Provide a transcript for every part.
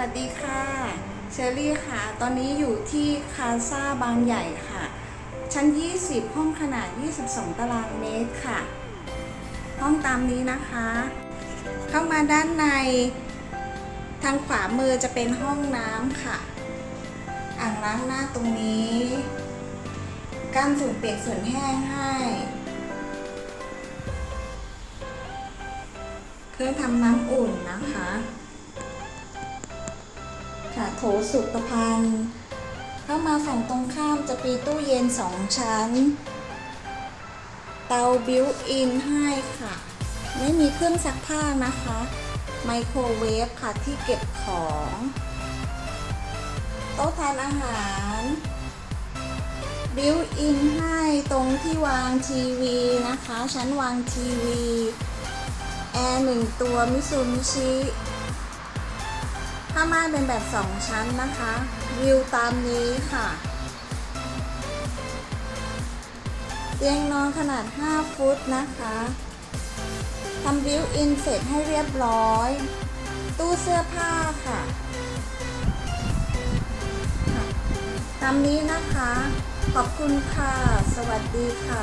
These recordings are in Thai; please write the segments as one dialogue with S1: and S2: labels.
S1: สวัสดีค่ะเชอนนี้อยู่ที่คาซาบางใหญ่ค่ะ ชั้น 20 ห้องขนาด 22 ตารางเมตรค่ะ ห้องตามนี้นะคะ เข้ามาด้านใน ทางขวามือจะเป็นห้องน้ำค่ะ อ่างล้างหน้าตรงนี้กั้นส่วนเปียกส่วนแห้งให้ เครื่องทำน้ำอุ่นนะคะ ค่ะโถสุขภัณฑ์เข้ามาฝั่งตรงข้ามจะมีตู้เย็นสองชั้น เตาบิวอินให้ค่ะ ไม่มีเครื่องซักผ้านะคะ ไมโครเวฟค่ะที่เก็บของโต๊ะทานอาหารบิวอินให้ตรงที่วางทีวีนะคะ ชั้นวางทีวี แอร์หนึ่งตัวมิซูมิชิ ผ้าม่านเป็นแบบ 2 ชั้นนะคะ วิวตามนี้ค่ะ เตียงนอนขนาด 5 ฟุตนะคะทำบิวอินเสร็จให้เรียบร้อย ตู้เสื้อผ้าค่ะค่ะตามนี้นะคะ ขอบคุณค่ะ สวัสดีค่ะ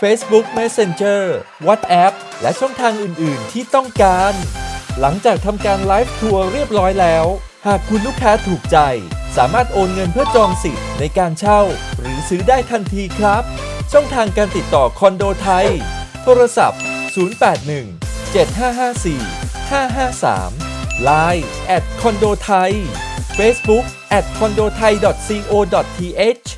S2: Facebook Messenger WhatsApp และช่องทางอื่น ๆ ที่ต้องการ หลังจากทำการไลฟ์ทัวร์เรียบร้อยแล้ว หากคุณลูกค้าถูกใจ สามารถโอนเงินเพื่อจองสิทธิ์ในการเช่า หรือซื้อได้ทันทีครับ ช่องทางการติดต่อคอนโดไทย โทรศัพท์ 081 7554 553 Line แอดคอนโดไ